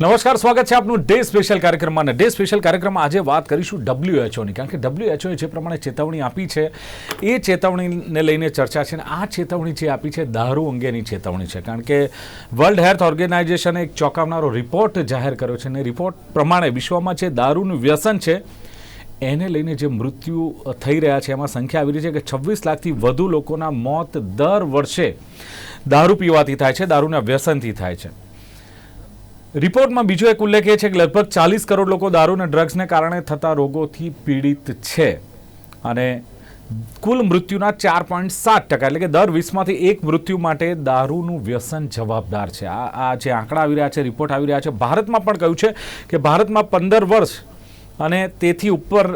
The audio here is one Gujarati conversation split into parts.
નમસ્કાર, સ્વાગત છે આપનું ડે સ્પેશિયલ કાર્યક્રમમાં. અને ડે સ્પેશિયલ કાર્યક્રમમાં આજે વાત કરીશું ડબ્લ્યુએચઓની કારણ કે ડબ્લ્યુએચઓએ જે પ્રમાણે ચેતવણી આપી છે, એ ચેતવણીને લઈને ચર્ચા છે અને આ ચેતવણી જે આપી છે, દારૂ અંગેની ચેતવણી છે. કારણ કે વર્લ્ડ હેલ્થ ઓર્ગેનાઇઝેશને એક ચોંકાવનારો રિપોર્ટ જાહેર કર્યો છે અને રિપોર્ટ પ્રમાણે વિશ્વમાં જે દારૂનું વ્યસન છે, એને લઈને જે મૃત્યુ થઈ રહ્યા છે, એમાં સંખ્યા આવી રહી છે કે છવ્વીસ લાખથી વધુ લોકોના મોત દર વર્ષે દારૂ પીવાથી થાય છે, દારૂના વ્યસનથી થાય છે. રિપોર્ટમાં બીજો એક ઉલ્લેખ એ છે કે લગભગ ચાલીસ કરોડ લોકો દારૂ અને ડ્રગ્સને કારણે થતા રોગોથી પીડિત છે. અને કુલ મૃત્યુના ચાર પોઈન્ટ સાત ટકા, એટલે કે દર વીસમાંથી એક મૃત્યુ માટે દારૂનું વ્યસન જવાબદાર છે. આ આ જે આંકડા આવી રહ્યા છે, રિપોર્ટ આવી રહ્યા છે. ભારતમાં પણ કહ્યું છે કે ભારતમાં પંદર વર્ષ અને તેથી ઉપર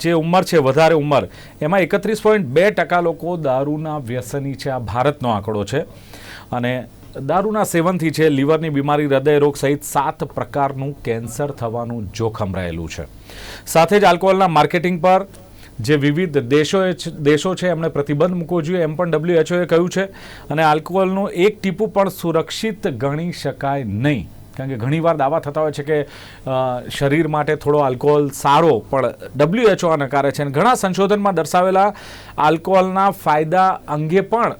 જે ઉંમર છે, વધારે ઉંમર, એમાં એકત્રીસ પોઈન્ટ બે ટકા લોકો દારૂના વ્યસની છે. આ ભારતનો આંકડો છે. અને દારૂના સેવનથી છે, લીવરની બીમારી, હૃદય રોગ સહિત સાત પ્રકારનું કેન્સર થવાનું જોખમ રહેલું છે. સાથે જ આલ્કોહોલના માર્કેટિંગ પર જે વિવિધ દેશોએ દેશો છે, એમણે પ્રતિબંધ મૂકવો જોઈએ, એમ પણ ડબ્લ્યુએચઓએ કહ્યું છે. અને આલ્કોહોલનું એક ટીપું પણ સુરક્ષિત ગણી શકાય નહીં. કારણ કે ઘણીવાર દાવા થતા હોય છે કે શરીર માટે થોડો આલ્કોહોલ સારો, પણ ડબ્લ્યુએચઓ નકારે છે. અને ઘણા સંશોધનમાં દર્શાવેલા આલ્કોહોલના ફાયદા અંગે પણ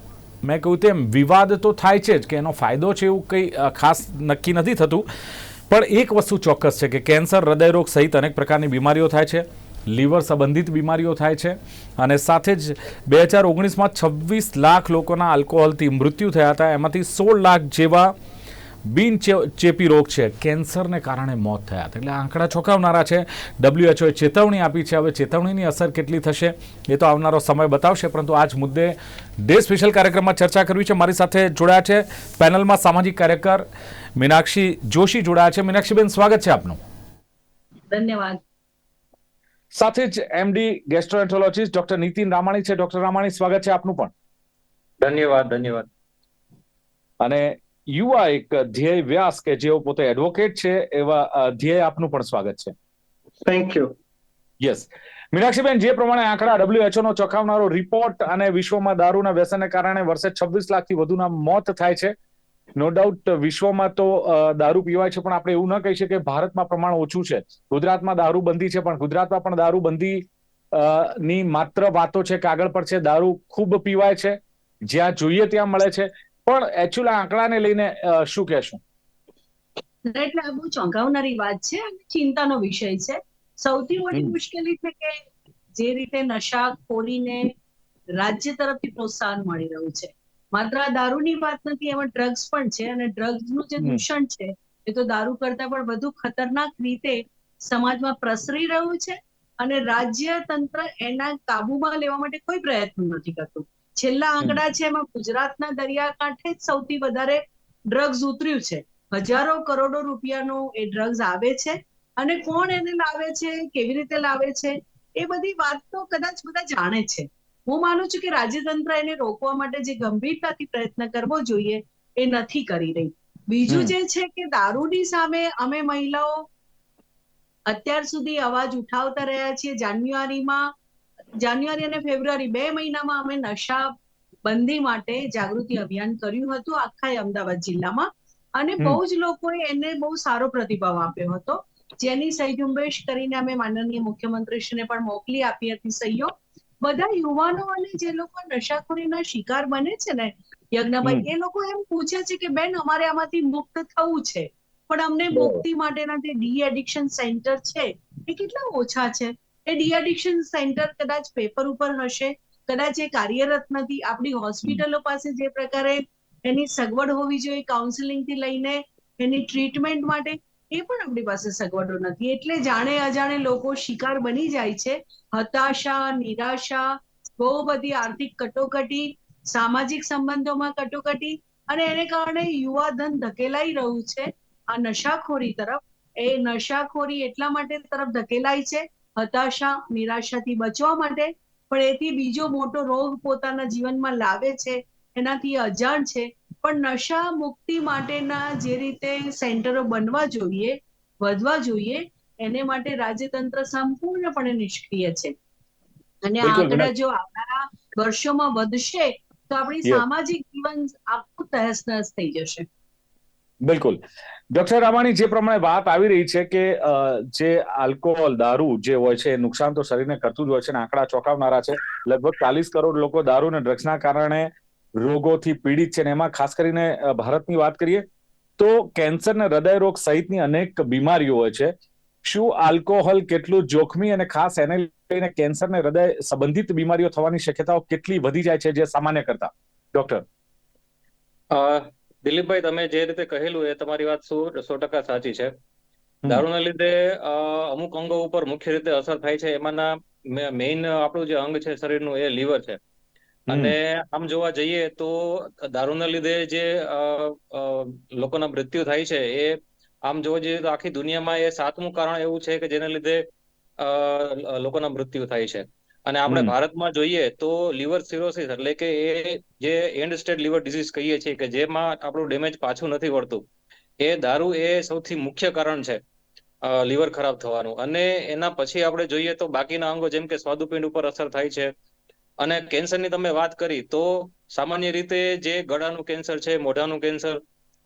મેં કહ્યું તેમ, વિવાદ તો થાય છે જ કે એનો ફાયદો છે એવું કંઈ ખાસ નક્કી નથી થતું. પણ એક વસ્તુ ચોક્કસ છે કે કેન્સર હૃદયરોગ સહિત અનેક પ્રકારની બીમારીઓ થાય છે, લીવર સંબંધિત બીમારીઓ થાય છે અને સાથે જ બે હજાર ઓગણીસમાં છવ્વીસ લાખ લોકોના આલ્કોહોલથી મૃત્યુ થયા હતા. એમાંથી સોળ લાખ જેવા બિન ચેપી રોગ છે. કેન્સરને કારણે મોત થયા હતા. એટલે આંકડા ચોંકાવનારા છે. ડબ્લ્યુએચઓએ ચેતવણી આપી છે. હવે ચેતવણીની અસર કેટલી થશે એ તો આવનારો સમય બતાવશે. પરંતુ આજ મુદ્દે ડે સ્પેશિયલ કાર્યક્રમમાં ચર્ચા કરવી છે. મારી સાથે જોડાયા છે પેનલમાં સામાજિક કાર્યકર મીનાક્ષી જોશી જોડાયા છે. મીનાક્ષીબેન સ્વાગત છે આપનું. ધન્યવાદ. સાથે જ MD gastroenterologist doctor Nitin Ramani છે. ડોક્ટર રામાણી સ્વાગત છે આપનું પણ. ધન્યવાદ ધન્યવાદ. અને યુવા એક ધ્યેય વ્યાસ કે જેઓ પોતે એડવોકેટ છે એવા ધ્યેય આપનું પણ સ્વાગત છે. થેન્ક યુ યસ મીનાક્ષીબેન જે પ્રમાણે આંકડા ડબ્લ્યુએચઓ નો ચોંકાવનારો રિપોર્ટ અને વિશ્વમાં દારૂના વ્યસનને કારણે વર્ષે છવ્વીસ લાખથી વધુના મોત થાય છે. નો ડાઉટ વિશ્વમાં તો દારૂ પીવાય છે પણ આપણે એવું ન કહી શકીએ કે ભારતમાં પ્રમાણ ઓછું છે. ગુજરાતમાં દારૂ બંધી છે પણ ગુજરાતમાં પણ દારૂ બંધી ની માત્ર વાતો છે કાગળ પર છે દારૂ ખૂબ પીવાય છે. જ્યાં જોઈએ ત્યાં મળે છે. પણ એકચ્યુઅલ આંકડાને લઈને શું કહેશું? એટલે આ બહુ ચોંકાવનારી વાત છે અને ચિંતાનો વિષય છે. સૌથી મોટી મુશ્કેલી છે કે જે રીતે નશાખોરીને રાજ્ય તરફથી પ્રોત્સાહન મળી રહ્યું છે. માત્ર આ દારૂની વાત નથી એમાં ડ્રગ્સ પણ છે અને ડ્રગ્સનું જે દૂષણ છે એ તો દારૂ કરતા પણ વધુ ખતરનાક રીતે સમાજમાં પ્રસરી રહ્યું છે અને રાજ્ય તંત્ર એના કાબુમાં લેવા માટે કોઈ પ્રયત્ન નથી કરતું. છેલ્લા આંકડા છે એમાં ગુજરાતના દરિયાકાંઠે જ સૌથી વધારે ડ્રગ્સ ઉતર્યું છે. હજારો કરોડો રૂપિયાનું એ ડ્રગ્સ આવે છે અને કોણ એને લાવે છે કેવી રીતે લાવે છે એ બધી વાત તો કદાચ બધા જાણે છે. હું માનું છું કે રાજ્યતંત્ર એને રોકવા માટે જે ગંભીરતાથી પ્રયત્ન કરવો જોઈએ એ નથી કરી રહી. બીજું જે છે કે દારૂની સામે અમે મહિલાઓ અત્યાર સુધી અવાજ ઉઠાવતા રહ્યા છીએ. જાન્યુઆરીમાં જાન્યુઆરી અને ફેબ્રુઆરી બે મહિનામાં અમે નશા બંધી માટે જાગૃતિ અભિયાન કર્યું હતું આખા અમદાવાદ જિલ્લામાં. અને બહુ જ લોકોએ એને બહુ સારો પ્રતિભાવ આપ્યો હતો. જેની સહી ઝુંબેશ કરીને અમે માનનીય મુખ્યમંત્રીશ્રીને પણ મોકલી આપી હતી સહીઓ. બધા યુવાનો અને જે લોકો નશાખોરીના શિકાર બને છે ને યજ્ઞભાઈ એ લોકો એમ પૂછે છે કે બેન અમારે આમાંથી મુક્ત થવું છે. પણ અમને મુક્તિ માટેના જે ડી એડિક્શન સેન્ટર છે એ કેટલા ઓછા છે? એ ડી એડિક્શન સેન્ટર કદાચ પેપર ઉપર હશે, કદાચ એ કાર્યરત નથી આપણી હોસ્પિટલો પાસે જે પ્રકારે એની સગવડ હોવી જોઈએ કાઉન્સિલિંગથી લઈને એની ટ્રીટમેન્ટ માટે, એ પણ આપણી પાસે સગવડો નથી. એટલે જાણે અજાણે લોકો શિકાર બની જાય છે, હતાશા, નિરાશા, બહુ બધી આર્થિક કટોકટી, સામાજિક સંબંધોમાં કટોકટી અને એને કારણે યુવા ધન ધકેલાઈ રહ્યું છે. આ નશાખોરી તરફ, એ નશાખોરી એટલા માટે તરફ ધકેલાય છે હતાશા નિરાશાથી બચવા માટે પણ એથી બીજો મોટો રોગ પોતાના જીવનમાં લાવે છે એનાથી અજાણ છે. પણ નશા મુક્તિ માટેના જે રીતે સેન્ટરો બનવા જોઈએ વધવા જોઈએ એને માટે રાજ્યતંત્ર સંપૂર્ણપણે નિષ્ક્રિય છે. અને આંકડા જો આવનારા વર્ષોમાં વધશે તો આપણી સામાજિક જીવન આખું તહેસ નહસ થઈ જશે. બિલકુલ. ડોક્ટર રામાણી, જે પ્રમાણે વાત આવી રહી છે કે જે આલ્કોહોલ, દારૂ જે હોય છે નુકસાન તો શરીરને કરતું જ હોય છે ને આંકડા ચોંકાવનારા છે. લગભગ ચાલીસ કરોડ લોકો દારૂ અને ડ્રગ્સના કારણે રોગોથી પીડિત છે અને એમાં ખાસ કરીને ભારતની વાત કરીએ તો કેન્સર ને હૃદય રોગ સહિતની અનેક બીમારીઓ હોય છે. શું આલ્કોહોલ કેટલું જોખમી અને ખાસ એને લઈને કેન્સર ને હૃદય સંબંધિત બીમારીઓ થવાની શક્યતાઓ કેટલી વધી જાય છે જે સામાન્ય કરતા? ડોક્ટર. દિલીપભાઈ તમે જે રીતે કહેલું એ તમારી વાત સો ટકા સાચી છે. દારૂના લીધે અમુક અંગો ઉપર મુખ્ય રીતે અસર થાય છે. એમાંના મેઇન આપણું જે અંગ છે શરીરનું એ લીવર છે. અને આમ જોવા જઈએ તો દારૂના લીધે જે લોકોના મૃત્યુ થાય છે એ આમ જોવા જઈએ તો આખી દુનિયામાં એ સાતમું કારણ એવું છે કે જેના લીધે અ, લોકોના મૃત્યુ થાય છે. અને આપણે ભારતમાં જોઈએ તો લીવર સિરોસિસ એટલે કે એ જે એન્ડ સ્ટેટ લીવર ડિઝીઝ કહીએ છીએ કે જેમાં આપણું ડેમેજ પાછું નથી વળતું. એ દારૂ એ સૌથી મુખ્ય કારણ છે લીવર ખરાબ થવાનું. અને એના પછી આપણે જોઈએ તો બાકીના અંગો જેમ કે સ્વાદુપિંડ ઉપર અસર થાય છે. અને કેન્સરની તમે વાત કરી તો સામાન્ય રીતે જે ગળાનું કેન્સર છે મોઢાનું કેન્સર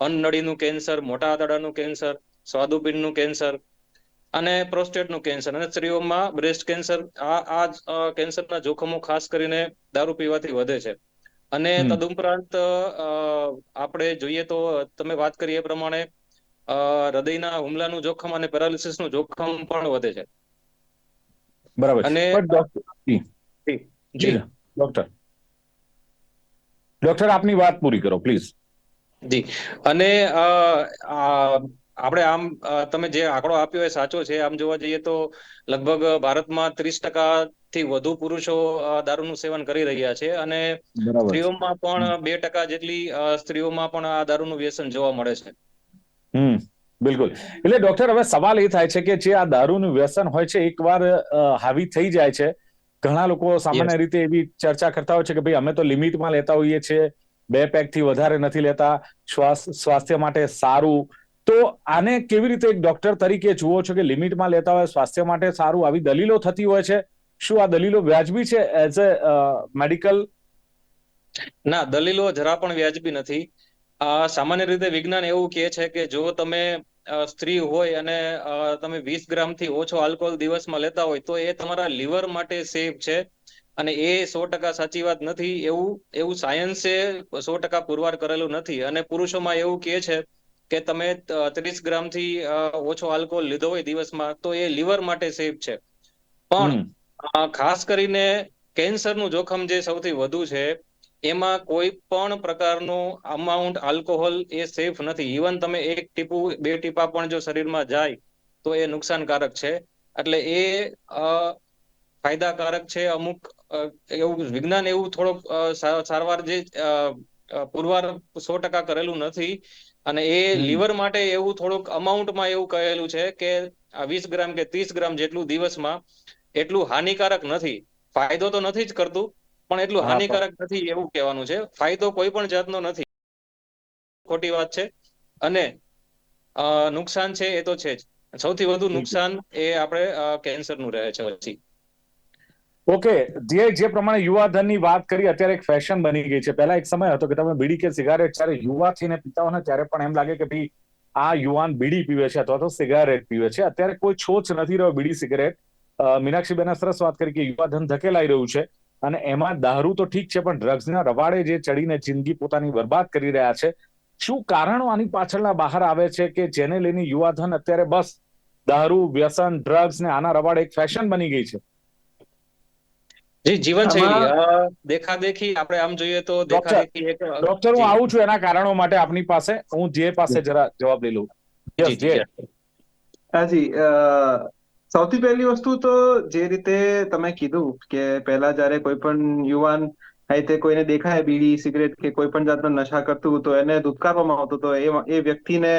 અન્નનળીનું કેન્સર મોટા આંતરડાનું કેન્સર સ્વાદુપિંડનું કેન્સર અને પ્રોસ્ટેટનું કેન્સર. અને સ્ત્રીઓમાં બ્રેસ્ટ કેન્સર આ આ કેન્સરના જોખમો ખાસ કરીને દારૂ પીવાથી વધે છે. અને. તદુપરાંત આપણે જોઈએ તો તમે વાત કરી એ પ્રમાણે હૃદયના હુમલાનું જોખમ અને પેરાલિસિસનું જોખમ પણ વધે છે. બરાબર અને ડોક્ટર જી. ડોક્ટર. ડોક્ટર આપની વાત પૂરી કરો પ્લીઝ. જી. અને આપણે આમ તમે જે આંકડો આપ્યો એ સાચો છે. આમ જોવા જઈએ તો લગભગ ભારતમાં ત્રીસ ટકા થી વધુ પુરુષો દારૂનું સેવન કરી રહ્યા છે અને સ્ત્રીઓમાં પણ બે ટકા જેટલી સ્ત્રીઓમાં પણ આ દારૂનું વ્યસન જોવા મળે છે. હમ. બિલકુલ. એટલે ડોક્ટર હવે સવાલ એ થાય છે કે જે આ દારૂનું વ્યસન હોય છે એકવાર હાવી થઈ જાય છે. ઘણા લોકો સામાન્ય રીતે એવી ચર્ચા કરતા હોય છે કે ભાઈ અમે તો લિમિટમાં લેતા હોઈએ છીએ બે પેકથી વધારે નથી લેતા શ્વાસ સ્વાસ્થ્ય માટે સારું તો આને કેવી રીતે એક ડોક્ટર તરીકે જુઓ છો કે લિમિટમાં લેતા હોય, સ્વાસ્થ્ય માટે સારું, આવી દલીલો થતી હોય છે? શું આ દલીલો વ્યાજબી છે એઝ અ મેડિકલ ના, દલીલો જરા પણ વ્યાજબી નથી. સામાન્ય રીતે વિજ્ઞાન એવું કહે છે કે જો તમે સ્ત્રી હોય અને તમે વીસ ગ્રામથી ઓછો આલ્કોહોલ દિવસમાં લેતા હોય, તો એ તમારા લીવર માટે સેફ છે. અને એ સો ટકા સાચી વાત નથી. એવું એવું સાયન્સે સો ટકા પુરવાર કરેલું નથી. અને પુરુષોમાં એવું કહે છે કે તમે ત્રીસ ગ્રામથી ઓછો આલ્કોહોલ લીધો હોય દિવસમાં તો એ લીવર માટે સેફ છે. પણ ખાસ કરીને કેન્સરનું જોખમ જે સૌથી વધુ છે એમાં કોઈ પણ પ્રકારનું અમાઉન્ટ આલ્કોહોલ એ સેફ નથી. ઇવન તમે એક ટીપું બે ટીપા પણ જો શરીરમાં જાય તો એ નુકસાનકારક છે. એટલે એ ફાયદાકારક છે અમુક એવું વિજ્ઞાન એવું થોડોક સારવાર જે પુરવાર સો ટકા કરેલું નથી. અને એ. લીવર માટે એવું થોડુંક અમાઉન્ટમાં એવું કહેલું છે કે આ વીસ ગ્રામ કે ત્રીસ ગ્રામ જેટલું દિવસમાં એટલું હાનિકારક નથી. ફાયદો તો નથી જ કરતું પણ એટલું હાનિકારક નથી એવું કહેવાનું છે. ફાયદો કોઈ પણ જાતનો નથી. ખોટી વાત છે. અને નુકસાન છે એ તો છે જ. સૌથી વધુ નુકસાન એ આપણે કેન્સરનું રહે છે પછી. ઓકે જે જે પ્રમાણે યુવાધનની વાત કરી, અત્યારે એક ફેશન બની ગઈ છે. પહેલા એક સમય હતો કે તમે બીડી કે સિગારેટ જ્યારે યુવા થઈને પીતા હોય ત્યારે પણ એમ લાગે કે ભાઈ આ યુવાન બીડી પીવે છે અથવા તો સિગારેટ પીવે છે. અત્યારે કોઈ છોચ નથી રહ્યો બીડી સિગારેટ મીનાક્ષીબેને સરસ વાત કરી કે યુવાધન ધકેલાઈ રહ્યું છે અને એમાં દારૂ તો ઠીક છે, પણ ડ્રગ્સના રવાડે જે ચડીને જિંદગી પોતાની બરબાદ કરી રહ્યા છે. શું કારણો આની પાછળના બહાર આવે છે કે જેને લઈને યુવાધન અત્યારે બસ દારૂ, વ્યસન ડ્રગ્સ ને આના રવાડે એક ફેશન બની ગઈ છે? જી જીવન શૈલી દેખા દેખી આપણે આમ જોઈએ તો દેખા દેખી એક ડોક્ટર હું આવું છું એના કારણો માટે આપની પાસે હું જે પાસે જરા જવાબ લઈ લઉં. હાજી સૌથી પહેલી વસ્તુ તો જે રીતે તમે કીધું કે પહેલા જયારે કોઈ પણ યુવાન તે કોઈને દેખાય બીડી સિગરેટ કે કોઈ પણ જાતનો નશા કરતું તો એને ધુતકારવામાં આવતો હતો એ એ વ્યક્તિને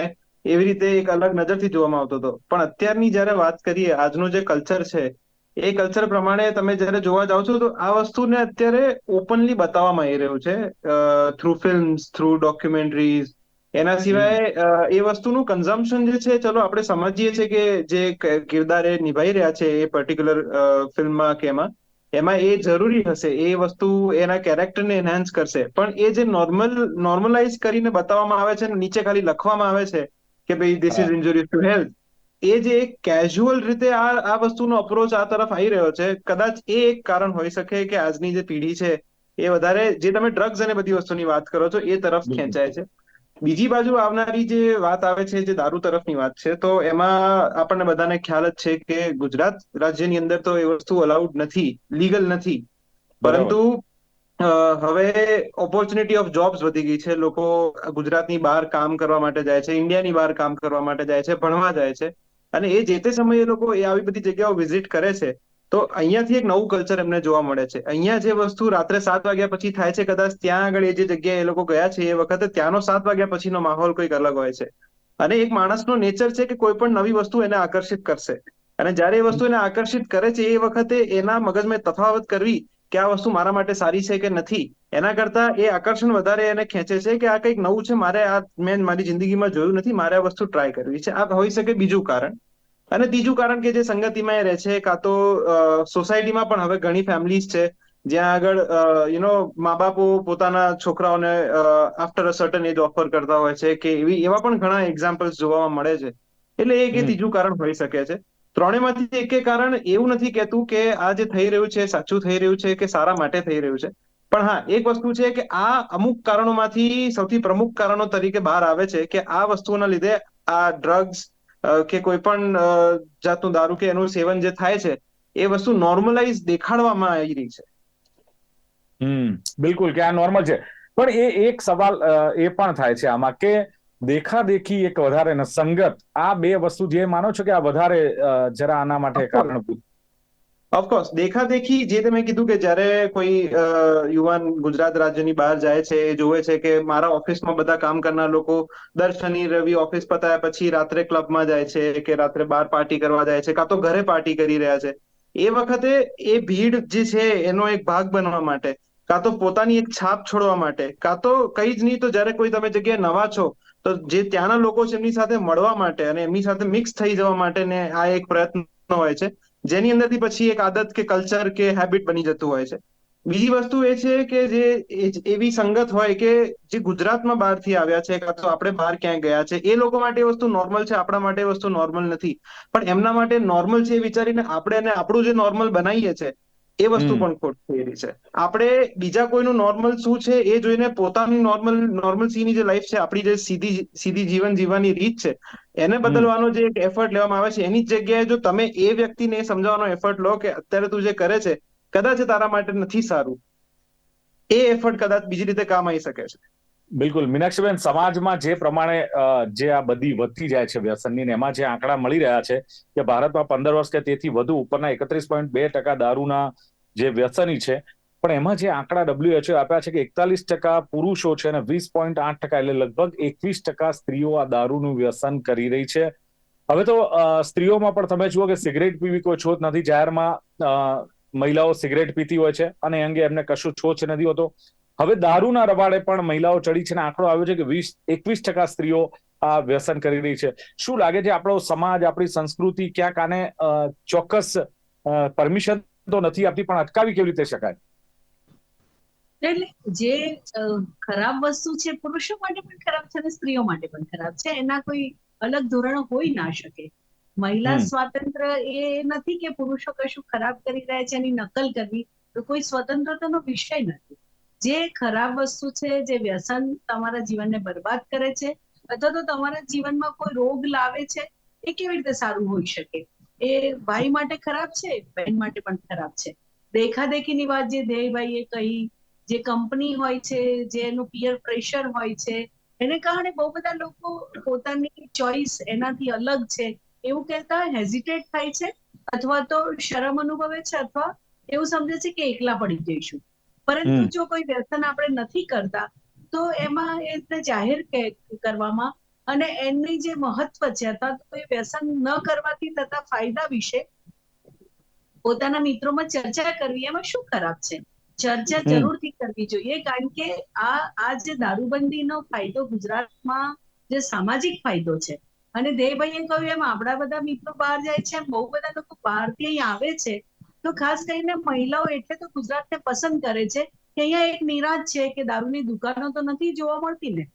એવી રીતે એક અલગ નજરથી જોવામાં આવતો હતો. પણ અત્યારની જ્યારે વાત કરીએ આજનું જે કલ્ચર છે એ કલ્ચર પ્રમાણે તમે જ્યારે જોવા જાઓ છો તો આ વસ્તુને અત્યારે ઓપનલી બતાવવામાં આવી રહ્યું છે. થ્રુ ફિલ્મ્સ થ્રુ ડોક્યુમેન્ટરીઝ એના સિવાય એ વસ્તુનું કન્ઝમ્પશન જે છે ચલો આપણે સમજીએ છીએ કે જે કિરદાર એ નિભાઈ રહ્યા છે એ પર્ટિક્યુલર ફિલ્મમાં કે એમાં એમાં એ જરૂરી હશે. એ વસ્તુ એના કેરેક્ટરને એન્હાન્સ કરશે. પણ એ જે નોર્મલ નોર્મલાઇઝ કરીને બતાવવામાં આવે છે ને નીચે ખાલી લખવામાં આવે છે કે ભાઈ this is injurious to health એ જે એક કેઝ્યુઅલ રીતે આ આ વસ્તુનો અપ્રોચ આ તરફ આવી રહ્યો છે કદાચ એ એક કારણ હોઈ શકે કે આજની જે પેઢી છે એ વધારે જે તમે ડ્રગ્સ અને બધી વસ્તુની વાત કરો છો એ તરફ ખેંચાય છે. બીજી બાજુ આવનારી જે વાત આવે છે જે દારૂ તરફની વાત છે તો એમાં આપણને બધાને ખ્યાલ જ છે કે ગુજરાત રાજ્યની અંદર તો એ વસ્તુ અલાઉડ નથી લીગલ નથી. પરંતુ હવે ઓપોર્ચ્યુનિટી ઓફ જોબ્સ વધી ગઈ છે. લોકો ગુજરાતની બહાર કામ કરવા માટે જાય છે ઇન્ડિયાની બહાર કામ કરવા માટે જાય છે ભણવા જાય છે. અને એ જે તે સમયે લોકો એ આવી બધી જગ્યાઓ વિઝિટ કરે છે, તો અહીંયાથી એક નવું કલ્ચર એમને જોવા મળે છે. અહીંયા જે વસ્તુ રાત્રે સાત વાગ્યા પછી થાય છે, કદાચ ત્યાં આગળ એ જે જગ્યાએ એ લોકો ગયા છે એ વખતે, ત્યાંનો સાત વાગ્યા પછીનો માહોલ કોઈક અલગ હોય છે. અને એક માણસનો નેચર છે કે કોઈ પણ નવી વસ્તુ એને આકર્ષિત કરશે. અને જ્યારે એ વસ્તુ એને આકર્ષિત કરે છે એ વખતે એના મગજમાં તફાવત કરવી કે આ વસ્તુ મારા માટે સારી છે કે નથી? એના કરતા એ આકર્ષણ વધારે એને ખેંચે છે કે આ કંઈક નવું છે મારે આ મેં મારી જિંદગીમાં જોયું નથી મારે આ વસ્તુ ટ્રાય કરવી છે. આ હોઈ શકે બીજું કારણ. અને ત્રીજું કારણ કે જે સંગતિમાં એ રહે છે કાં તો સોસાયટીમાં પણ હવે ઘણી ફેમિલીઝ છે જ્યાં આગળ યુ નો મા બાપો પોતાના છોકરાઓને after a certain age offer કરતા હોય છે કે એવી એવા પણ ઘણા એક્ઝામ્પલ્સ જોવામાં મળે છે. એટલે એક એ. ત્રીજું કારણ હોઈ શકે છે. ત્રણેયમાંથી એક કારણ એવું નથી કહેતું કે આ જે થઈ રહ્યું છે, સાચું થઈ રહ્યું છે કે સારા માટે થઈ રહ્યું છે. પણ હા, એક વસ્તુ છે કે આ અમુક કારણોમાંથી સૌથી પ્રમુખ કારણો તરીકે બહાર આવે છે કે આ વસ્તુઓના લીધે આ ડ્રગ્સ કે કોઈ પણ જાતનું દારૂ કે એનું સેવન જે થાય છે, એ વસ્તુ નોર્મલાઇઝ દેખાડવામાં આવી રહી છે. હમ, બિલકુલ કે આ નોર્મલ છે. પણ એ એક સવાલ એ પણ થાય છે આમાં કે દેખાદેખી એક વધારે ને સંગત. આ બે વસ્તુ જે માનો છો કે આ વધારે જરા આના માટે. કારણભૂત ઓફકોર્સ દેખાદેખી જે તમે કીધું કે જ્યારે કોઈ યુવાન ગુજરાત રાજ્યની બહાર જાય છે એ જોવે છે કે મારા ઓફિસમાં બધા કામ કરનાર લોકો દર શનિ રવિ ઓફિસ પતાયા પછી રાત્રે ક્લબમાં જાય છે કે રાત્રે બહાર પાર્ટી કરવા જાય છે કાં તો ઘરે પાર્ટી કરી રહ્યા છે. એ વખતે એ ભીડ જે છે એનો એક ભાગ બનવા માટે કાં તો પોતાની એક છાપ છોડવા માટે કાં તો કઈ જ નહીં તો જ્યારે કોઈ તમે જગ્યાએ નવા છો તો જે ત્યાંના લોકો છે, એમની સાથે મળવા માટે અને એમની સાથે મિક્સ થઈ જવા માટે ને આ એક પ્રયત્ન હોય છે. જેની અંદરથી પછી એક આદત કે કલ્ચર કે હેબિટ બની જતું હોય છે. બીજી વસ્તુ એ છે કે જે એવી સંગત હોય કે જે ગુજરાતમાં બહારથી આવ્યા છે, કાં તો આપણે બહાર ક્યાંય ગયા છે, એ લોકો માટે એ વસ્તુ નોર્મલ છે, આપણા માટે એ વસ્તુ નોર્મલ નથી. પણ એમના માટે નોર્મલ છે એ વિચારીને આપણે એને આપણું જે નોર્મલ બનાવીએ છે એ વસ્તુ પણ ખોટ થઈ રહી છે. આપણે બીજા કોઈનું નોર્મલ શું છે એ જોઈને પોતાની નોર્મલ નોર્મલ સીની જે લાઈફ છે આપણી જે સીધી સીધી જીવન જીવવાની રીત છે એને બદલવાનો જે એક એફર્ટ લેવામાં આવે છે એની જગ્યાએ જો તમે એ વ્યક્તિને એ સમજાવવાનો એફર્ટ લો કે અત્યારે તું જે કરે છે કદાચ તારા માટે નથી સારું. એ એફર્ટ કદાચ બીજી રીતે કામ આવી શકે છે. બિલકુલ. મીનાક્ષીબેન, સમાજમાં જે પ્રમાણે જે આ બધી વધતી જાય છે વ્યસનની એમાં જે આંકડા મળી રહ્યા છે કે ભારતમાં પંદર વર્ષ કે તેથી વધુ ઉપરના એકત્રીસ પોઈન્ટ બે ટકા દારૂના જે વ્યસની છે, પણ એમાં જે આંકડા ડબ્લ્યુએચઓ આપ્યા છે કે એકતાલીસ ટકા પુરુષો છે અને વીસ પોઈન્ટ આઠ ટકા એટલે લગભગ એકવીસ ટકા સ્ત્રીઓ આ દારૂનું વ્યસન કરી રહી છે. હવે તો સ્ત્રીઓમાં પણ તમે જુઓ કે સિગરેટ પીવી કોઈ છોત નથી. જાહેરમાં મહિલાઓ સિગરેટ પીતી હોય છે અને એ અંગે એમને કશું છોચ નથી હોતો. હવે દારૂના રવાડે પણ મહિલાઓ ચડી છે અને આંકડો આવ્યો છે કે વીસ એકવીસ ટકા સ્ત્રીઓ આ વ્યસન કરી રહી છે. શું લાગે છે આપણો સમાજ આપણી સંસ્કૃતિ ક્યાંક આને ચોક્કસ પરમિશન તો નથી આપતી પણ અટકાવી કેવી રીતે શકાય? એટલે જે ખરાબ વસ્તુ છે પુરુષો માટે પણ ખરાબ છે અને સ્ત્રીઓ માટે પણ ખરાબ છે. એના કોઈ અલગ ધોરણો હોઈ ના શકે. મહિલા સ્વાતંત્ર સ્વાતંત્ર્ય એ નથી કે પુરુષો કશું ખરાબ કરી રહ્યા છે એની નકલ કરવી. તો કોઈ સ્વતંત્રતાનો વિષય નથી. જે ખરાબ વસ્તુ છે, જે વ્યસન તમારા જીવનને બરબાદ કરે છે, અથવા તો તમારા જીવનમાં કોઈ રોગ લાવે છે, એ કેવી રીતે સારું હોઈ શકે? એ ભાઈ માટે ખરાબ છે બહેન માટે પણ ખરાબ છે. દેખાદેખીની વાત જે ધ્યેયભાઈએ કહી, જે કંપની હોય છે જે એનું પિયર પ્રેશર હોય છે, એને કારણે બહુ બધા લોકો પોતાની ચોઈસ એનાથી અલગ છે, એવું કહેતા હેઝિટેટ થાય છે, અથવા તો શરમ અનુભવે છે, અથવા એવું સમજે છે કે એકલા પડી જઈશું. પરંતુ જો કોઈ વ્યસન આપણે નથી કરતા તો એમાં એને જાહેર કરવામાં અને એની જે મહત્વ છે અથવા તો એ વ્યસન ન કરવાથી થતા ફાયદા વિશે પોતાના મિત્રોમાં ચર્ચા કરવી એમાં શું ખરાબ છે? ચર્ચા જરૂરથી કરવી જોઈએ કારણ કે આ આ જે દારૂબંધીનો ફાયદો ગુજરાતમાં જે સામાજિક ફાયદો છે. અને દેવભાઈએ કહ્યું એમ આપણા બધા મિત્રો બહાર જાય છે બહુ બધા લોકો બહારથી અહીં આવે છે તો ખાસ કરીને મહિલાઓ એટલે તો ગુજરાતને પસંદ કરે છે કે અહીંયા એક નિરાશ છે કે દારૂની દુકાનો તો નથી જોવા મળતી ને.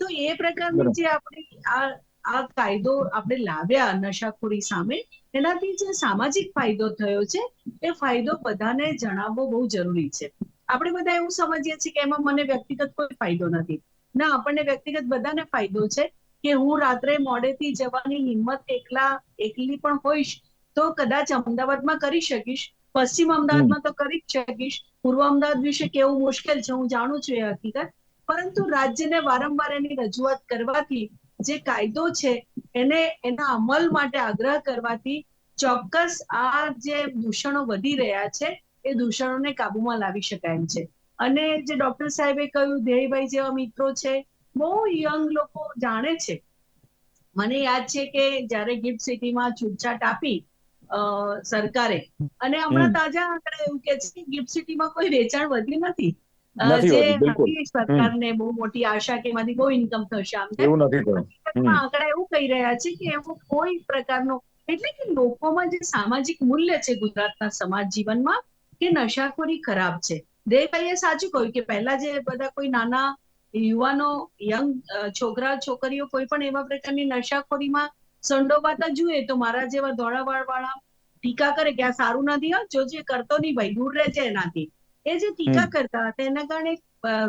તો એ પ્રકારની જે આપણે આ આ કાયદો આપણે લાવ્યા નશાખોરી સામે એનાથી જે સામાજિક ફાયદો થયો છે એ ફાયદો બધાને જણાવવો બહુ જરૂરી છે. આપણે બધા એવું સમજીએ છીએ કે એમાં મને વ્યક્તિગત કોઈ ફાયદો નથી. ના આપણને વ્યક્તિગત બધાને ફાયદો છે કે હું રાત્રે મોડેથી જવાની હિંમત એકલા એકલી પણ હોઈશ તો કદાચ અમદાવાદમાં કરી શકીશ. પશ્ચિમ અમદાવાદમાં તો કરી જ શકીશ. પૂર્વ અમદાવાદ વિશે કેવું મુશ્કેલ છે હું જાણું છું એ હકીકત. પરંતુ રાજ્યને વારંવાર એની રજૂઆત કરવાથી જે કાયદો છે એને એના અમલ માટે આગ્રહ કરવાથી ચોક્કસ આ જે દૂષણો વધી રહ્યા છે એ દૂષણોને કાબુમાં લાવી શકાય એમ છે. અને જે ડોક્ટર સાહેબે કહ્યું, ધ્યેયભાઈ જેવા મિત્રો છે. બહુ યંગ લોકો જાણે છે. મને યાદ છે કે જ્યારે ગિફ્ટ સિટીમાં છૂટછાટ આપી સરકારે. અને હમણાં તાજા આંકડા એવું કે છે ગિફ્ટ સિટીમાં કોઈ વેચાણ વધ્યું નથી. જે સરકારને બહુ મોટી આશા કે એમાંથી બહુ ઇન્કમ થશે આમ આંકડા એવું કહી રહ્યા છે કે એવો કોઈ પ્રકારનો એટલે કે લોકોમાં જે સામાજિક મૂલ્ય છે ગુજરાતના સમાજ જીવનમાં કે નશાખોરી ખરાબ છે. દેવભાઈએ સાચું કહ્યું કે પહેલા જે બધા કોઈ નાના યુવાનો યંગ છોકરા છોકરીઓ કોઈ પણ એવા પ્રકારની નશાખોરીમાં સંડોવાતા જુએ તો મારા જેવા ધોળાવાળ વાળા ટીકા કરે કે આ સારું નથી જો જે કરતો નહીં ભાઈ દૂર રહેજે એનાથી. એ જે ટીકા કરતા હતા એના કારણે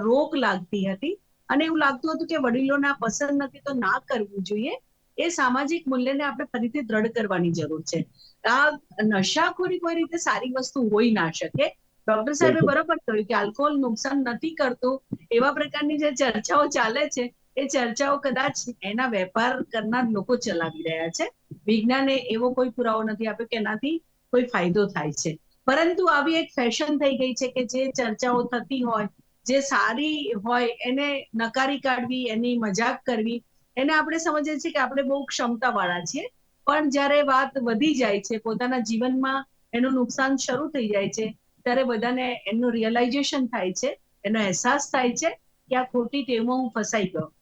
રોક લાગતી હતી. અને એવું લાગતું હતું કે વડીલોના પસંદ નથી તો ના કરવું જોઈએ. એ સામાજિક મૂલ્યને આપણે ફરીથી દ્રઢ કરવાની જરૂર છે. આ નશાખોરી કોઈ રીતે સારી વસ્તુ હોઈ ના શકે. ડોક્ટર સાહેબે બરોબર કહ્યું કે આલ્કોહોલ નુકસાન નથી કરતું. એવા પ્રકારની જે ચર્ચાઓ ચાલે છે એ ચર્ચાઓ કદાચ એના વેપાર કરનાર લોકો ચલાવી રહ્યા છે. વિજ્ઞાને એવો કોઈ પુરાવો નથી આપ્યો કે એનાથી કોઈ ફાયદો થાય છે. પરંતુ આવી એક ફેશન થઈ ગઈ છે કે જે ચર્ચાઓ થતી હોય, જે સારી હોય, એને નકારી કાઢવી, એની મજાક કરવી, એને આપણે સમજીએ છીએ કે આપણે બહુ ક્ષમતા વાળા છીએ. પણ જ્યારે વાત વધી જાય છે, પોતાના જીવનમાં એનું નુકસાન શરૂ થઈ જાય છે, ત્યારે બધાને એનું રિયલાઇઝેશન થાય છે, એનો અહેસાસ થાય છે કે આ ખોટી ટેવમાં હું ફસાઈ ગયો.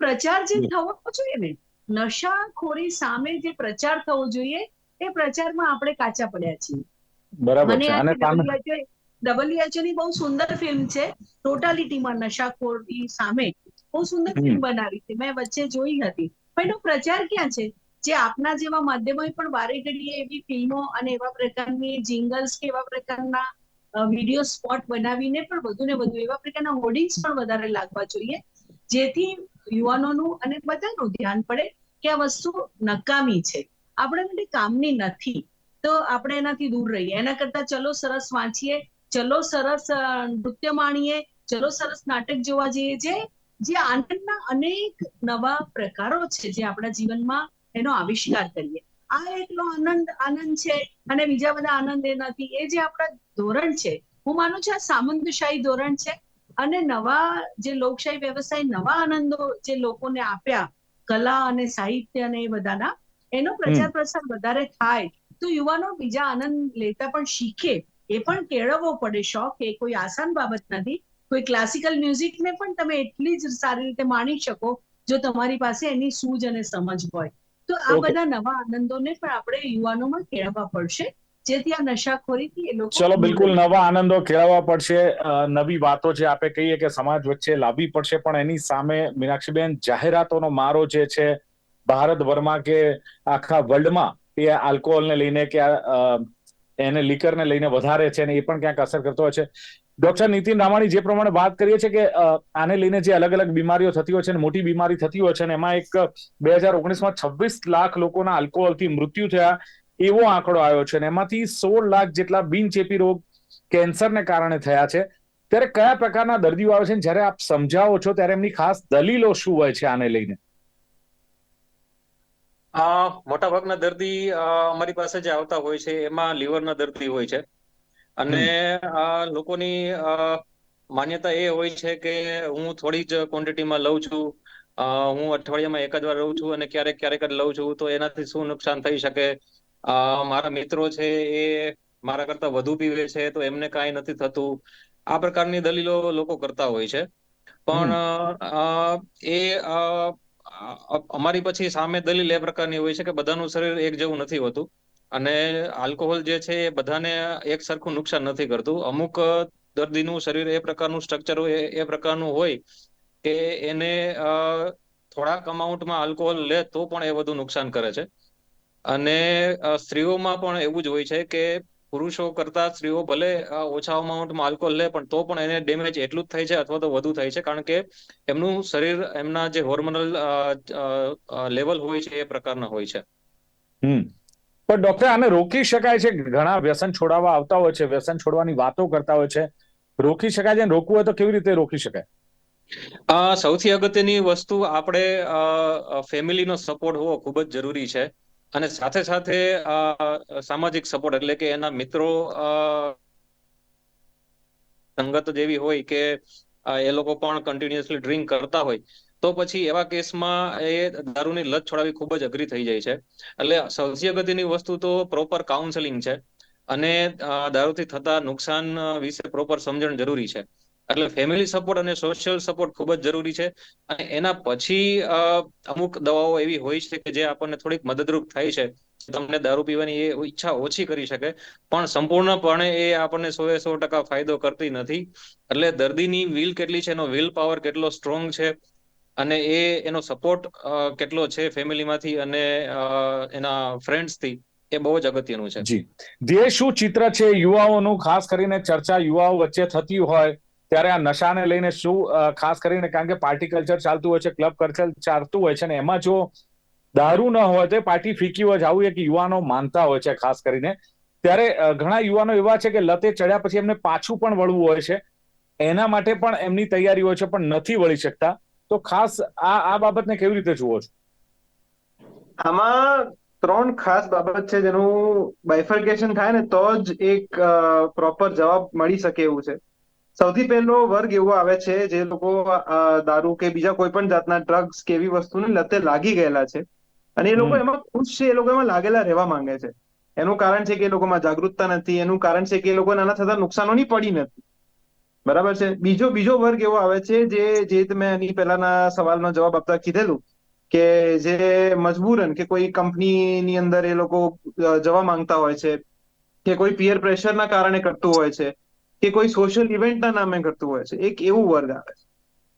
પ્રચાર જે થવો જોઈએ ને નશાખોરી સામે જે પ્રચાર થવો જોઈએ એ પ્રચારમાં આપણે કાચા પડ્યા છીએ. બરાબર છે. અને ડબલ્યુએચઓ ની બહુ સુંદર ફિલ્મ છે ટોટાલિટીમાં નશાખોરી સામે. બહુ સુંદર ફિલ્મ બનાવી છે. મેં વચ્ચે જોઈ હતી. પણ એનો પ્રચાર ક્યાં છે? જે આપના જેવા માધ્યમોએ પણ વારે ઘડીએ એવી ફિલ્મો અને એવા પ્રકારની જિંગલ્સ કે એવા પ્રકારના વીડિયો સ્પોટ બનાવીને પણ વધુ ને વધુ એવા પ્રકારના હોર્ડિંગ્સ પણ વધારે લાગવા જોઈએ. જેથી યુવાનોનું અને બધાનું ધ્યાન પડે કે આ વસ્તુ નકામી છે. આપણે માટે કામની નથી. તો આપણે એનાથી દૂર રહીએ. એના કરતા ચલો સરસ વાંચીએ, ચલો સરસ નૃત્ય માણીએ, ચલો સરસ નાટક જોવા જઈએ જે જે આનંદના અનેક નવા પ્રકારો છે જે આપણા જીવનમાં એનો આવિષ્કાર કરીએ. આ એટલો આનંદ આનંદ છે અને બીજા બધા આનંદ એ નથી એ જે આપણા ધોરણ છે, હું માનું છું આ સામંતશાહી ધોરણ છે અને નવા જે લોકશાહી વ્યવસાય નવા આનંદો જે લોકોને આપ્યા કલા અને સાહિત્ય અને એ બધાના એનો પ્રચાર પ્રસાર વધારે થાય તો યુવાનો બીજા આનંદ લેતા પણ શીખે. એ પણ કેળવવો પડે શોખ એ કોઈ આસાન બાબત નથી. કોઈ ક્લાસિકલ મ્યુઝિકને પણ તમે એટલી જ સારી રીતે માણી શકો જો તમારી પાસે એની સૂઝ અને સમજ હોય. તો આ બધા નવા આનંદોને પણ આપણે યુવાનોમાં કેળવવા પડશે. જેથી આ નશાખોરીથી એ લોકો ચલો બિલકુલ નવા આનંદો કેળવવા પડશે. નવી વાતો જે આપણે કહીએ કે સમાજ વચ્ચે લાવવી પડશે પણ એની સામે મીનાક્ષીબેન જાહેરાતોનો મારો જે છે ભારતભરમાં કે આખા વર્લ્ડમાં એ આલ્કોહોલને લઈને કે એને લીકરને લઈને વધારે છે અને એ પણ ક્યાંક અસર કરતો હોય છે. ડોક્ટર નીતિન રામાણી જે પ્રમાણે વાત કરીએ છીએ કે આને લઈને જે અલગ અલગ બીમારીઓ થતી હોય છે અને મોટી બીમારી થતી હોય છે અને એમાં એક બે હજાર ઓગણીસમાં છવ્વીસ લાખ લોકોના આલ્કોહોલથી મૃત્યુ થયા. એવો આંકડો આવ્યો છે અને એમાંથી સોળ લાખ જેટલા બિનચેપી રોગ કેન્સરને કારણે થયા છે. ત્યારે કયા પ્રકારના દર્દીઓ આવે છે જ્યારે આપ સમજાવો છો ત્યારે એમની ખાસ દલીલો શું હોય છે આને લઈને? મોટા ભાગના દર્દી અમારી પાસે જે આવતા હોય છે એમાં લીવરના દર્દી હોય છે. અને લોકોની માન્યતા એ હોય છે કે હું થોડી જ ક્વોન્ટિટીમાં લઉં છું. હું અઠવાડિયામાં એક જ વાર લઉં છું અને ક્યારેક ક્યારેક જ લઉં છું તો એનાથી શું નુકસાન થઈ શકે? મારા મિત્રો છે એ મારા કરતા વધુ પીવે છે તો એમને કાંઈ નથી થતું. આ પ્રકારની દલીલો લોકો કરતા હોય છે. પણ એ અમારી પછી સામે દલીલ એ પ્રકારની હોય છે કે બધાનું શરીર એક જેવું નથી હોતું. અને આલ્કોહોલ જે છે એ બધાને એક સરખું નુકસાન નથી કરતું. અમુક દર્દીનું શરીર એ પ્રકારનું સ્ટ્રક્ચર હોય એ પ્રકારનું હોય કે એને થોડાક અમાઉન્ટમાં આલ્કોહોલ લે તો પણ એ વધુ નુકસાન કરે છે. અને સ્ત્રીઓમાં પણ એવું જ હોય છે કે પુરુષો કરતા સ્ત્રીઓ ભલે ઓછા અમાઉન્ટમાં આલ્કોહોલ લે પણ તો પણ એને ડેમેજ એટલું જ થાય છે અથવા તો વધુ થાય છે કારણ કે એમનું શરીર એમના જે હોર્મોનલ લેવલ હોય છે એ પ્રકારના હોય છે. હમ. પણ ડોક્ટર આને રોકી શકાય છે? ઘણા વ્યસન છોડાવવા આવતા હોય છે વ્યસન છોડવાની વાતો કરતા હોય છે. રોકી શકાય છે? રોકવું હોય તો કેવી રીતે રોકી શકાય? સૌથી અગત્યની વસ્તુ આપણે ફેમિલીનો સપોર્ટ હોવો ખૂબ જ જરૂરી છે. અને સાથે સાથે સામાજિક સપોર્ટ એટલે કે એના મિત્રો સંગત જેવી હોય કે એ લોકો પણ કન્ટિન્યુઅસલી ડ્રિંક કરતા હોય, તો પછી એવા કેસમાં એ દારૂની લત છોડાવી ખૂબ જ અઘરી થઈ જાય છે. એટલે સૌથી અગત્યની વસ્તુ તો પ્રોપર કાઉન્સેલિંગ છે અને દારૂથી થતા નુકસાન વિશે પ્રોપર સમજણ જરૂરી છે. એટલે ફેમિલી સપોર્ટ અને સોશિયલ સપોર્ટ ખૂબ જ જરૂરી છે. અને એના પછી અમુક દવાઓ એવી હોય છે કે જે આપણને થોડીક મદદરૂપ થાય છે. તમને દારૂ પીવાની એ ઈચ્છા ઓછી કરી શકે, પણ સંપૂર્ણપણે એ આપણને સો એ સો ટકા ફાયદો કરતી નથી. એટલે દર્દીની વિલ કેટલી છે, એનો વિલ પાવર કેટલો સ્ટ્રોંગ છે, અને એ, એનો સપોર્ટ કેટલો છે ફેમિલીમાંથી અને એના ફ્રેન્ડ્સથી એ બહુ જ અગત્યનું છે. જી. ધ્યેય શું ચિત્ર છે યુવાઓનું? ખાસ કરીને ચર્ચા યુવાઓ વચ્ચે થતી હોય ત્યારે આ નશાને લઈને શું ખાસ કરીને કારણ કે પાર્ટી કલ્ચર ચાલતું હોય છે ક્લબ કલ્ચર ચાલતું હોય છે ને એમાં જો દારૂ ન હોય તો પાર્ટી ફીકી હોય આવું એક યુવાનો માનતા હોય છે ખાસ કરીને. ત્યારે ઘણા યુવાનો એવા છે કે લતે ચડ્યા પછી એમને પાછું પણ વળવું હોય છે. એના માટે પણ એમની તૈયારી હોય છે, પણ નથી વળી શકતા. તો ખાસ આ આ બાબતને કેવી રીતે જુઓ છો? આમાં ત્રણ ખાસ બાબત છે જેનું બાયફર્કેશન થાય ને તો જ એક પ્રોપર જવાબ મળી શકે એવું છે. સૌથી પહેલો વર્ગ એવો આવે છે જે લોકો દારૂ કે બીજા કોઈ પણ જાતના ડ્રગ્સ કે એવી વસ્તુની લતે લાગી ગયેલા છે. અને એ લોકો એમાં ખુશ છે એ લોકો એમાં લાગેલા રહેવા માંગે છે. એનું કારણ છે કે એ લોકોમાં જાગૃતતા નથી એનું કારણ છે કે એ લોકો નાના થતા નુકસાનોની પડી નથી. બરાબર છે? બીજો બીજો વર્ગ એવો આવે છે જે જે તમે એની પહેલાના સવાલનો જવાબ આપતા કીધેલું કે જે મજબૂરન કે કોઈ કંપનીની અંદર એ લોકો જવા માંગતા હોય છે કે કોઈ પિયર પ્રેશરના કારણે કરતું હોય છે. કે કોઈ સોશિયલ ઇવેન્ટના નામે કરતું હોય છે. એક એવું વર્ગ આવે છે.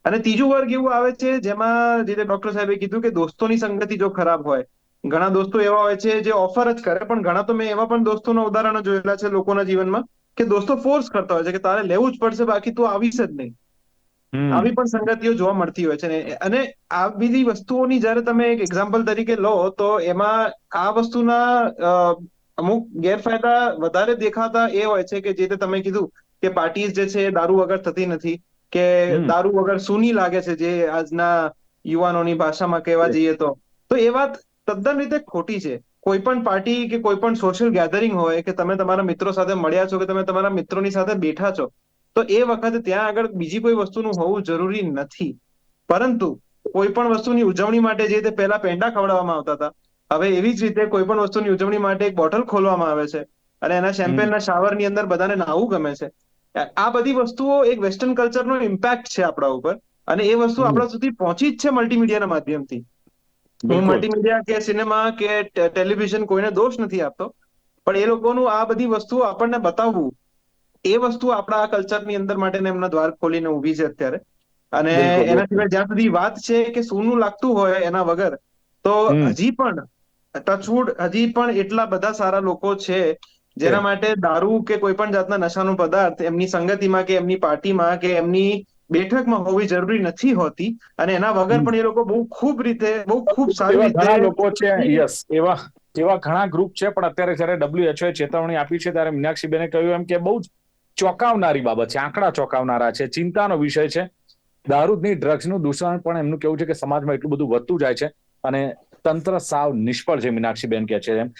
અને ત્રીજું વર્ગ એવું આવે છે જેમાં જે ડોક્ટર સાહેબે કીધું કે દોસ્તોની સંગતિ જો ખરાબ હોય ઘણા દોસ્તો એવા હોય છે જે ઓફર જ કરે પણ ઘણા તો મેં એવા પણ દોસ્તોના ઉદાહરણો જોયેલા છે લોકોના જીવનમાં કે દોસ્તો ફોર્સ કરતા હોય છે કે તારે લેવું જ પડશે બાકી તું આવીશ જ નહીં. આવી પણ સંગતિઓ જોવા મળતી હોય છે અને આ બધી વસ્તુઓની જયારે તમે એક એક્ઝામ્પલ તરીકે લો તો એમાં આ વસ્તુના અમુક ગેરફાયદા વધારે દેખાતા એ હોય છે કે જે તે તમે કીધું કે પાર્ટીઝ જે છે એ દારૂ વગર થતી નથી કે દારૂ વગર સૂની લાગે છે જે આજના યુવાનોની ભાષામાં કહેવા જઈએ તો. તો એ વાત તદ્દન રીતે ખોટી છે. કોઈ પણ પાર્ટી કે કોઈ પણ સોશિયલ ગેધરિંગ હોય કે તમે તમારા મિત્રો સાથે મળ્યા છો કે તમે તમારા મિત્રોની સાથે બેઠા છો તો એ વખતે ત્યાં આગળ બીજી કોઈ વસ્તુનું હોવું જરૂરી નથી. પરંતુ કોઈ પણ વસ્તુની ઉજવણી માટે જે તે પહેલા પેંડા ખવડાવવામાં આવતા હતા હવે એવી જ રીતે કોઈ પણ વસ્તુની ઉજવણી માટે એક બોટલ ખોલવામાં આવે છે અને એના શેમ્પેનના શાવરની અંદર બધાને નાહવું ગમે છે. આ બધી વસ્તુઓ એક વેસ્ટર્ન કલ્ચરનો ઇમ્પેક્ટ છે આપણા ઉપર. અને એ વસ્તુ. આપણા સુધી પહોંચી જ છે મલ્ટીમીડિયાના માધ્યમથી. હું મલ્ટીમીડિયા કે સિનેમા કે ટેલિવિઝન કોઈને દોષ નથી આપતો. પણ એ લોકોનું આ બધી વસ્તુઓ આપણને બતાવવું એ વસ્તુ આપણા આ કલ્ચરની અંદર માટે એમના દ્વાર ખોલીને ઊભી છે અત્યારે. અને એના સિવાય જ્યાં સુધી વાત છે કે સોનું લાગતું હોય એના વગર તો હજી પણ ટચવુડ હજી પણ એટલા બધા સારા લોકો છે જેના માટે દારૂ કે કોઈ પણ જાતના નશાનો પદાર્થ એમની સંગતિમાં કે એમની પાર્ટીમાં કે એમની બેઠકમાં હોવી જરૂરી નથી હોતી અને એના વગર પણ એ લોકો બહુ ખૂબ રીતે બહુ ખૂબ સારી રીતે લોકો છે યસ એવા એવા ઘણા ગ્રુપ છે પણ અત્યારે જયારે ડબ્લ્યુએચઓ ચેતવણી આપી છે ત્યારે મીનાક્ષીબેને કહ્યું એમ કે બહુ ચોંકાવનારી બાબત છે આંકડા ચોંકાવનારા છે ચિંતાનો વિષય છે. દારૂની ડ્રગ્સનું દૂષણ પણ એમનું કેવું છે કે સમાજમાં એટલું બધું વધતું જાય છે અને તંત્ર સાવ નિષ્ફળ છે મીનાક્ષીબેન કે છે એમ.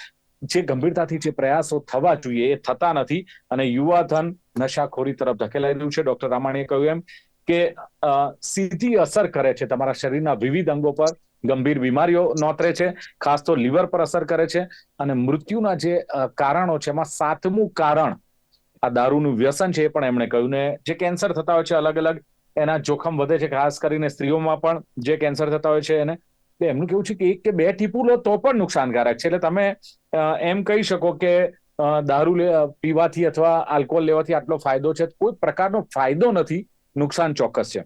જે ગંભીરતાથી જે પ્રયાસો થવા જોઈએ એ થતા નથી અને યુવાધન નશાખોરી તરફ ધકેલાઈ રહ્યું છે. ડોક્ટર રામાણીએ કહ્યું એમ કે સીધી અસર કરે છે તમારા શરીરના વિવિધ અંગો પર. ગંભીર બીમારીઓ નોતરે છે. ખાસ તો લીવર પર અસર કરે છે. અને મૃત્યુના જે કારણો છે એમાં સાતમું કારણ આ દારૂનું વ્યસન છે એ પણ એમણે કહ્યું ને જે કેન્સર થતા હોય છે અલગ અલગ એના જોખમ વધે છે. ખાસ કરીને સ્ત્રીઓમાં પણ જે કેન્સર થતા હોય છે એને એમનું કેવું છે કે એક કે બે ટીપુ લો તો પણ નુકસાનકારક છે. એટલે તમે એમ કહી શકો કે દારૂ પીવાથી અથવા આલ્કોહોલ લેવાથી આટલો ફાયદો છે. કોઈ પ્રકારનો ફાયદો નથી. નુકસાન ચોક્કસ છે.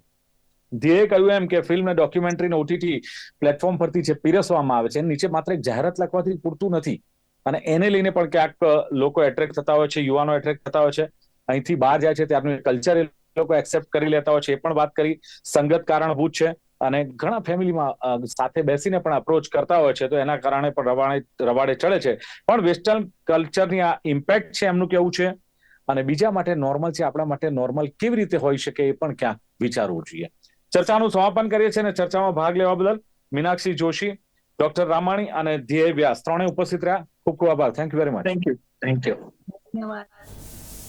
ધ્યેય કહ્યું એમ કે ફિલ્મ ને ડોક્યુમેન્ટરી ને ઓટીટી પ્લેટફોર્મ પરથી જે પીરસવામાં આવે છે નીચે માત્ર એક જાહેરાત લખવાથી પૂરતું નથી. અને એને લઈને પણ ક્યાંક લોકો એટ્રેક્ટ થતા હોય છે, યુવાનો એટ્રેક્ટ થતા હોય છે. અહીંથી બહાર જાય છે ત્યારનું કલ્ચર એ લોકો એક્સેપ્ટ કરી લેતા હોય છે. એ પણ વાત કરી. સંગત કારણભૂત છે. અને ઘણા ફેમિલીમાં સાથે બેસીને પણ અપ્રોચ કરતા હોય છે તો એના કારણે પણ રવાડે રવાડે ચડે છે. પણ વેસ્ટર્ન કલ્ચરની આ ઇમ્પેક્ટ છે એમનું કેવું છે? અને બીજા માટે નોર્મલ છે આપણા માટે નોર્મલ કેવી રીતે હોઈ શકે એ પણ ક્યાંક વિચારવું જોઈએ. ચર્ચાનું સમાપન કરીએ છીએ અને ચર્ચામાં ભાગ લેવા બદલ મીનાક્ષી જોશી ડોક્ટર રામાણી અને ધ્યેય વ્યાસ ત્રણે ઉપસ્થિત રહ્યા. ખૂબ ખૂબ આભાર. Thank you very much thank you thank you ધન્યવાદ.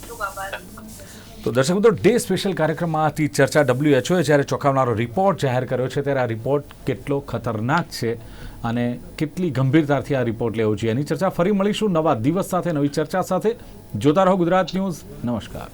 ખૂબ આભાર. તો દર્શક મિત્રો, ડે સ્પેશિયલ કાર્યક્રમમાં આથી ચર્ચા ડબ્લ્યુએચઓએ જ્યારે ચોંકાવનારો રિપોર્ટ જાહેર કર્યો છે, ત્યારે આ રિપોર્ટ કેટલો ખતરનાક છે અને કેટલી ગંભીરતાથી આ રિપોર્ટ લેવો જોઈએ એની ચર્ચા ફરી મળીશું. નવા દિવસ સાથે, નવી ચર્ચા સાથે. જોતા રહો ગુજરાત ન્યૂઝ. નમસ્કાર.